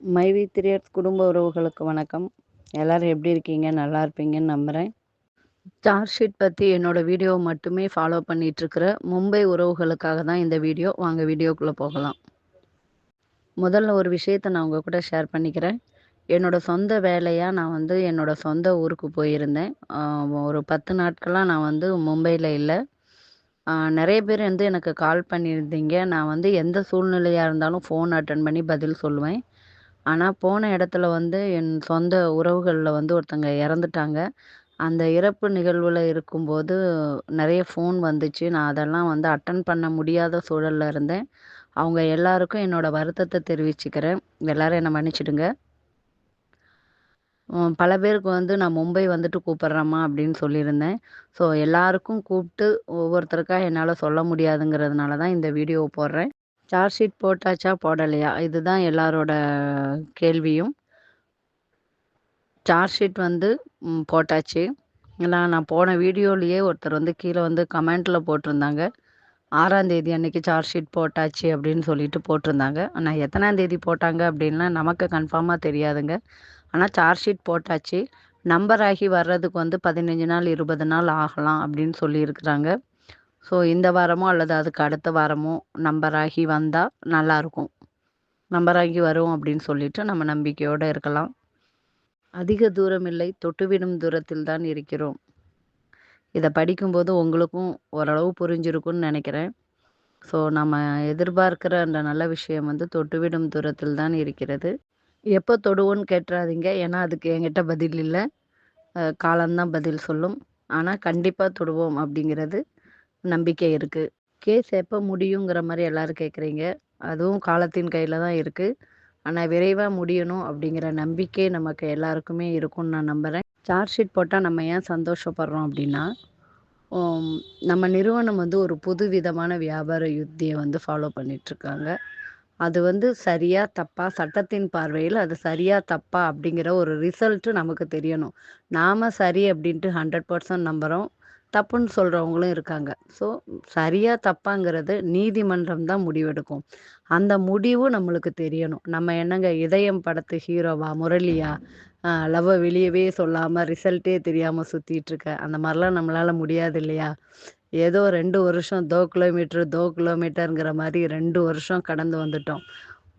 மைவி திரியர்ஸ் குடும்ப உறவுகளுக்கு வணக்கம். எல்லாரும் எப்படி இருக்கீங்க? நல்லா இருப்பீங்கன்னு நம்புகிறேன் சார்ஜ் ஷீட் பற்றி என்னோட வீடியோ மட்டுமே ஃபாலோ பண்ணிகிட்ருக்கிற மும்பை உறவுகளுக்காக தான் இந்த வீடியோ வாங்க வீடியோக்குள்ளே போகலாம். முதல்ல ஒரு விஷயத்தை நான் உங்கள் கூட ஷேர் பண்ணிக்கிறேன். என்னோட சொந்த வேலையாக நான் வந்து என்னோட சொந்த ஊருக்கு போயிருந்தேன். ஒரு பத்து நாட்களாக நான் வந்து மும்பையில் இல்லை. நிறைய பேர் வந்து எனக்கு கால் பண்ணியிருந்தீங்க. நான் வந்து எந்த சூழ்நிலையாக இருந்தாலும் ஃபோன் அட்டன் பண்ணி பதில் சொல்லுவேன். ஆனால் போன இடத்துல வந்து என் சொந்த உறவுகளில் வந்து ஒருத்தங்க இறந்துட்டாங்க. அந்த இறப்பு நிகழ்வில் இருக்கும்போது நிறைய ஃபோன் வந்துச்சு. நான் அதெல்லாம் வந்து அட்டன் பண்ண முடியாத சூழலில் இருந்தேன். அவங்க எல்லாருக்கும் என்னோட வருத்தத்தை தெரிவிச்சுக்கிறேன். எல்லாரும் என்னை மன்னிச்சிடுங்க. பல பேருக்கு வந்து நான் மும்பை வந்துட்டு கூப்பிட்றேம்மா அப்படின்னு சொல்லியிருந்தேன். ஸோ எல்லாருக்கும் கூப்பிட்டு ஒவ்வொருத்தருக்கா என்னால் சொல்ல முடியாதுங்கிறதுனால தான் இந்த வீடியோவை போடுறேன். சார்ஜ் ஷீட் போட்டாச்சா போடலையா? இதுதான் எல்லாரோட கேள்வியும். சார்ஜ் ஷீட் வந்து போட்டாச்சு. ஏன்னா நான் போன வீடியோலேயே ஒருத்தர் வந்து கீழே வந்து கமெண்ட்டில் போட்டிருந்தாங்க. ஆறாம் தேதி அன்னைக்கு சார்ஜ் ஷீட் போட்டாச்சு அப்படின்னு சொல்லிட்டு போட்டிருந்தாங்க. ஆனால் எத்தனாம் தேதி போட்டாங்க அப்படின்லாம் நமக்கு கன்ஃபார்மாக தெரியாதுங்க. ஆனால் சார்ஜ் ஷீட் போட்டாச்சு. நம்பர் ஆகி வர்றதுக்கு வந்து பதினஞ்சு நாள் இருபது நாள் ஆகலாம் அப்படின்னு சொல்லியிருக்கிறாங்க. ஸோ இந்த வாரமோ அல்லது அதுக்கு அடுத்த வாரமோ நம்பராகி வந்தால் நல்லாயிருக்கும் நம்பராகி வரும் அப்படின்னு சொல்லிட்டு நம்ம நம்பிக்கையோடு இருக்கலாம். அதிக தூரம் இல்லை தொட்டுவிடும் தூரத்தில் தான் இருக்கிறோம். இதை படிக்கும்போது உங்களுக்கும் ஓரளவு புரிஞ்சிருக்கும்னு நினைக்கிறேன். ஸோ நம்ம எதிர்பார்க்கிற அந்த நல்ல விஷயம் வந்து தொட்டுவிடும் தூரத்தில் தான் இருக்கிறது. எப்போ தொடுவோன்னு கேட்டுறாதீங்க ஏன்னா அதுக்கு என்கிட்ட பதில் இல்லை. காலம்தான் பதில் சொல்லும். ஆனால் கண்டிப்பாக தொடுவோம் அப்படிங்கிறது நம்பிக்கை இருக்குது கேஸ் எப்போ முடியுங்கிற மாதிரி எல்லாரும் கேட்குறீங்க அதுவும் காலத்தின் கையில் தான் இருக்குது ஆனால் விரைவாக முடியணும் அப்படிங்கிற நம்பிக்கை நமக்கு எல்லாருக்குமே இருக்கும்னு நான் நம்புகிறேன் சார்ஜ் ஷீட் போட்டால் நம்ம ஏன் சந்தோஷப்படுறோம் அப்படின்னா நம்ம நிறுவனம் வந்து ஒரு புது விதமான வியாபார யுத்தியை வந்து ஃபாலோ பண்ணிகிட்ருக்காங்க அது வந்து சரியா தப்பா சட்டத்தின் பார்வையில் அது சரியா தப்பா அப்படிங்கிற ஒரு ரிசல்ட்டு நமக்கு தெரியணும். நாம சரி அப்படின்ட்டு ஹண்ட்ரட் பர்சன்ட் நம்புகிறோம் தப்புன்னு சொல்கிறவங்களும் இருக்காங்க. ஸோ சரியாக தப்பாங்கிறது நீதிமன்றம் தான் முடிவெடுக்கும். அந்த முடிவு நம்மளுக்கு தெரியணும். நம்ம என்னங்க இதயம் படத்து ஹீரோவா முரளியா லவ்வை வெளியவே சொல்லாமல் ரிசல்ட்டே தெரியாமல் சுற்றிட்டு இருக்க அந்த மாதிரிலாம் நம்மளால் முடியாது இல்லையா? ஏதோ ரெண்டு வருஷம் தோ கிலோமீட்டர் தோ கிலோமீட்டருங்கிற மாதிரி ரெண்டு வருஷம் கடந்து வந்துட்டோம்.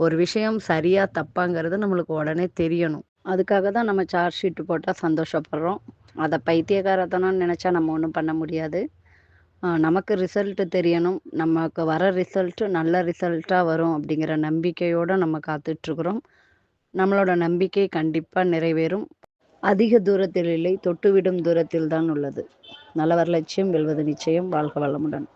ஒரு விஷயம் சரியாக தப்பாங்கிறது நம்மளுக்கு உடனே தெரியணும். அதுக்காக தான் நம்ம சார்ஜ் ஷீட் போட்டால் சந்தோஷப்படுறோம். அதை பைத்தியகாரத்தனம்னு நினச்சா நம்ம ஒன்றும் பண்ண முடியாது. நமக்கு ரிசல்ட்டு தெரியணும். நமக்கு வர ரிசல்ட்டு நல்ல ரிசல்ட்டாக வரும் அப்படிங்கிற நம்பிக்கையோடு நம்ம காத்துட்ருக்குறோம். நம்மளோட நம்பிக்கை கண்டிப்பாக நிறைவேறும். அதிக தூரத்தில் இல்லை தொட்டுவிடும் தூரத்தில் தான் உள்ளது. நல்லவர் லட்சியம் வெல்வது நிச்சயம். வாழ்க வளமுடன்.